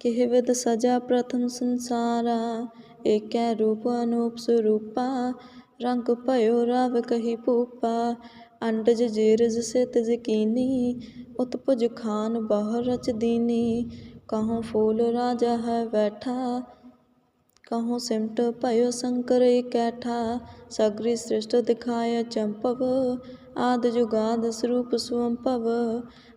કહેવત ਸਜਾ ਪ੍ਰਥਮ ਸੰਸਾਰਾ, ਏਕੈ ਰੂਪ ਅਨੂਪ સ્વરૂપા ਰੰਗ ભયો ਰਵ ਕਹੀ પૂપા ਅੰਡਜ ਜੀਰਜ ਸਿਤ ਜਕੀਨੀ, ਉਤਪੁਜ ਖਾਨ ਬਾਹਰ ਰਚ ਦੀਨੀ ਕਹਉ ਫੂਲ ਰਾਜਾ ਹੈ ਬੈਠਾ ਕਹਉ ਸਿਮਟ ਭਇਓ ਸੰਕਰ ਇਕੈਠਾ, ਸਗਰੀ ਸ੍ਰਿਸ਼ਟ ਦਿਖਾਇ ਚੰਪਵ, ਆਦ ਜੁਗਾਦ ਸਰੂਪ ਸੁਵੰਭਵ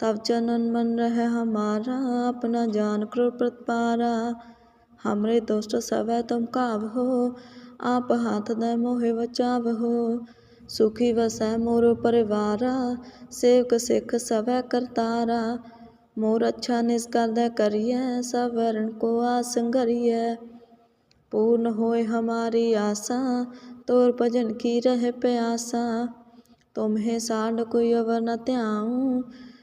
तब चनन मन रह हमारा अपना जान करो प्रतपारा हमरे दोस्त सब तुम काव हो आप हाथ दे मोहे बचाव हो सुखी वसै मोर परिवारा सेवक सिख सब करतारा मोर अच्छा निष्कर दे करिए सब वरण को आसंगरिए पूर्ण होए हमारी आशा तोर भजन की रह प्यासा तुम्हें साड कोई अवर न त्याऊं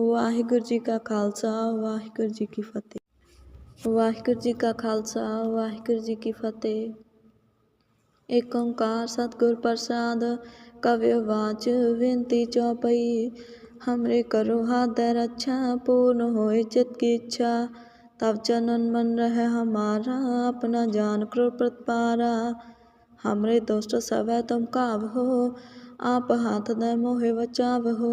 ਵਾਹਿਗੁਰੂ ਜੀ ਕਾ ਖਾਲਸਾ ਵਾਹਿਗੁਰੂ ਜੀ ਕੀ ਫਤਿਹ ਵਾਹਿਗੁਰੂ ਜੀ ਕਾ ਖਾਲਸਾ ਵਾਹਿਗੁਰੂ ਜੀ ਕੀ ਫਤਿਹ ਏਕ ਓੰਕਾਰ ਸਤਿਗੁਰ ਪ੍ਰਸਾਦ ਕਵਿ ਵਾਚ ਬੇਨਤੀ ਚੌਪਈ हमरे करो हाथ रक्षा पूर्ण होए चित की इच्छा तब चनन मन रहे हमारा अपना जान क्रो प्रतिपारा हमरे दोस्त सब तुम काव हो आप हाथ दे मोहे बचाव हो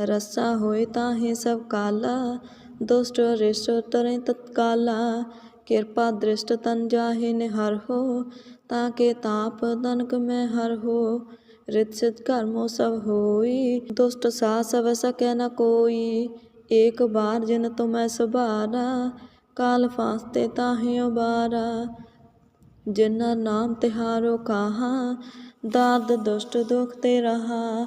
ਰੱਸਾ ਹੋਏ ਤਾਂ ਹੈ ਸਭ ਕਾਲਾ, ਦੁਸ਼ਟ ਰਿਸ਼ਟ ਤਰੇ ਤਤਕਾਲਾ। ਕਿਰਪਾ ਦ੍ਰਿਸ਼ਟ ਤਨ ਜਾਹੇ ਨਿਹਰ ਹੋ ਤਾਂ ਕੇ ਤਾਪ ਤਨਕ ਮੈਂ ਹਰ ਹੋ। ਰਿਤ ਕਰਮੋ ਸਭ ਹੋਈ, ਦੁਸ਼ਟ ਸਾ ਸਭ ਸਕੈ ਨ ਕੋਈ। ਏਕ ਬਾਰ ਜਿਨ ਮੈਂ ਸੁਭਾਰਾ, ਕਾਲ ਫਾਸਤੇ ਤਾਹੇ ਉਬਾਰਾ। ਜਿਨਾਂ ਨਾਮ ਤਿਹਾਰੋ ਕਾਹਾ ਦਾਦ ਦੁਸ਼ਟ ਦੁਖ ਤੇ ਰਹਾ।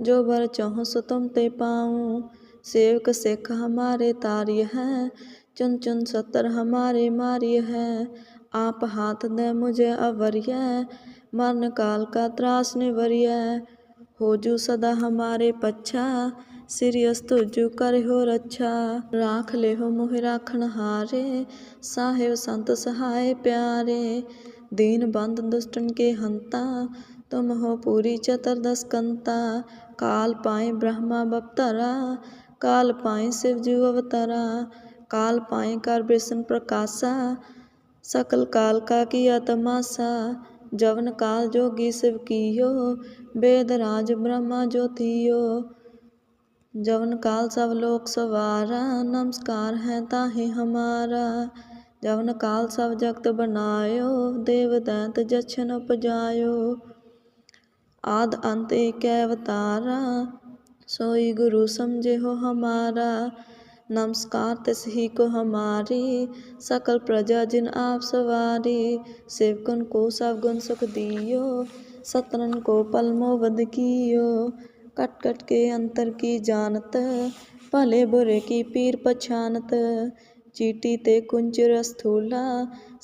जो बर चाहो सो तुम ते पाऊं सेवक सिख हमारे तार्य है चुन चुन सतर हमारे मार्य है आप हाथ दे मुझे अवरिय मरण काल का त्रास निवरिय हो जू सदा हमारे पच्छा श्री अस्तु जू कर हो रक्षा राख ले हो मोहि राखण हारे साहेब संत सहाय प्यारे दीन बंद दुष्टन के हंता तुम हो पूरी चतुर्दश कंता काल पाए ब्रह्मा बपतरा काल पाए शिव जू अवतरा, काल पाए कर विष्णु प्रकाशा, सकल काल का किया तमाशा, जवन काल जोगी शिव कियो, वेद राज ब्रह्मा ज्योतियो। जवन काल सब लोक सवारा, नमस्कार है ताहि हमारा। जवन काल सब जगत बनायो देव दैत जछन उपजायो। आद अंत एक अवतारा सोई गुरु समझे हो हमारा नमस्कार तिस ही को हमारी सकल प्रजा जिन आप सवारी सेवकन को सब गुण सुख दियो सतरन को पल मोबद कियो कट कट के अंतर की जानत भले बुरे की पीर पछानत चीटी ते कुंचर स्थूला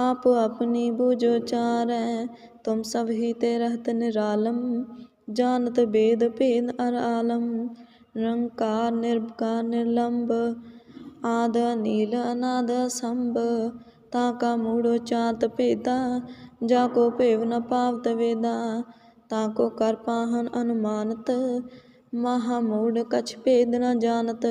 आप अपनी बुझो चारै तुम सब ही ते रहत निरालम जानत वेद भेद अर आलम निरंकार निर्विकार निर्लंब आद नील अनाद संभ ताका मूढ़ो चात भेदा जाको भेव न पावत वेदा ताको कर पाहन अनुमानत महामूढ़ कछ भेद न जानत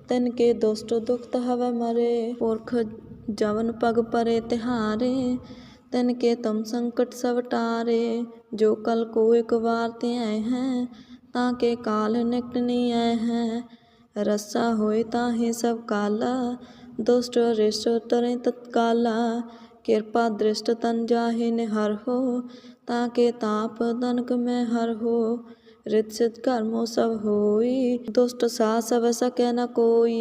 ਤਿਨ ਕੇ ਦੁਸ਼ਟ ਦੁਖਤ ਹਵੈ ਮਰੇ, ਪੁਰਖ ਜਵਨ ਪਗ ਪਰੇ ਤਿਹਾਰੇ, ਤਿਨ ਕੇ ਤੁਮ ਸੰਕਟ ਸਭ ਟਾਰੇ, ਜੋ ਕਲ ਕੋ ਇਕ ਵਾਰ ਤੇ ਆਏ ਹੈ, ਤਾਂ ਕੇ ਕਾਲ ਨਿਕਟ ਨਹੀਂ ਆਏ ਹੈ, ਰਸਾ ਹੋਏ ਤਾਂ ਹੀ ਸਭ ਕਾਲਾ, ਦੁਸ਼ਟ ਰਿਸ਼ਟ ਤਰੇ ਤਤਕਾਲਾ, ਕਿਰਪਾ ਦ੍ਰਿਸ਼ਟ ਤਨ ਜਾਹੇ ਨਿਹਰ ਹੋ, ਤਾਂ ਕੇ ਤਾਪ ਦਨਕ ਮੈਂ ਹਰ ਹੋ रित सिद्ध कर्मो सब होई दुष्ट सा सब सके न कोई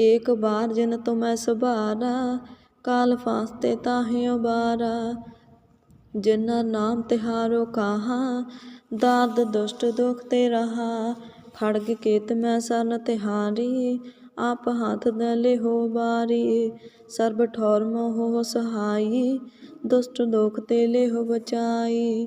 एक बार जिन तुम्हें सुबारा काल फांसते ताहे उबारा जिन्ना नाम तिहारो कहा दाद दुष्ट दुख ते रहा खड़ग केत मैं सन तिहारी आप हाथ दले हो बारी ਸਰਬ ਠੌਰ ਮੋਹ ਸਹਾਈ ਦੁਸ਼ਟ ਦੋਖ ਤੇ ਲੈ ਹੋ ਬਚਾਈ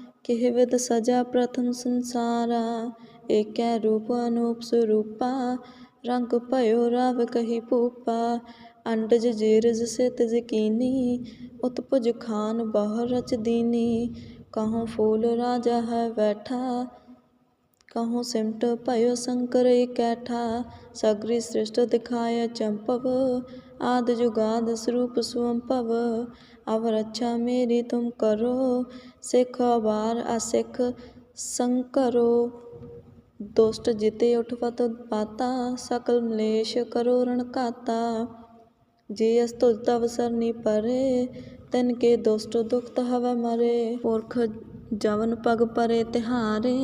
કહેવત ਸਜਾ ਪ੍ਰਥਮ ਸੰਸਾਰਾ, ਏਕੈ ਰੂਪ ਅਨੂਪ સ્વરૂપા ਰੰਗ ભયો રાવ ਕਹੀ પૂપા ਅੰਡਜ ਜੀਰਜ ਸਿਤ ਜਕੀਨੀ, ਉਤਪੁਜ ਖਾਨ ਬਾਹਰ ਰਚ ਦੀਨੀ ਕਹਉ ਫੂਲ ਰਾਜਾ ਹੈ ਬੈਠਾ ਕਹਉ ਸਿਮਟ ਭਇਓ ਸ਼ੰਕਰੇ ਕੈਠਾ ਸਗਰੀ ਸ੍ਰਿਸ਼ਟ ਦਿਖਾਇਆ ਚੰਪਵ आद जुगाद स्वरूप स्वंपव अब रक्षा मेरी तुम करो सिख बार असिख संकरो दुष्ट जिते उठवत पाता सकल मलेश करो रण काता जे अस्तुज तव सरनी परे तिन के दुष्ट दुखत हव मरे पुरख जवन पग परे तिहारे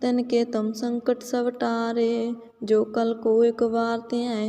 तिन के तुम संकट सब टारे जो कल को एक बार त्याय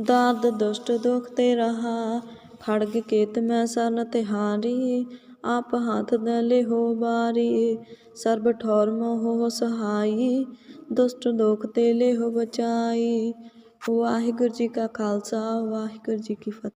ਦਾਦ ਦੁਸ਼ਟ ਦੁਖ ਤੇ ਰਹਾ, ਖੜਗ ਕੇਤ ਮੈਂ ਸਰਨ ਤਿਹਾਰੀ, ਆਪ ਹੱਥ ਦਲੇ ਹੋ ਬਾਰੀ ਸਰਬ ਠੌਰ ਮੋਹ ਸਹਾਈ, ਦੁਸ਼ਟ ਦੁਖ ਤੇ ਲਿਹੁ ਬਚਾਈ। ਵਾਹਿਗੁਰੂ ਜੀ ਕਾ ਖਾਲਸਾ, ਵਾਹਿਗੁਰੂ ਜੀ ਕੀ ਫਤਿਹ।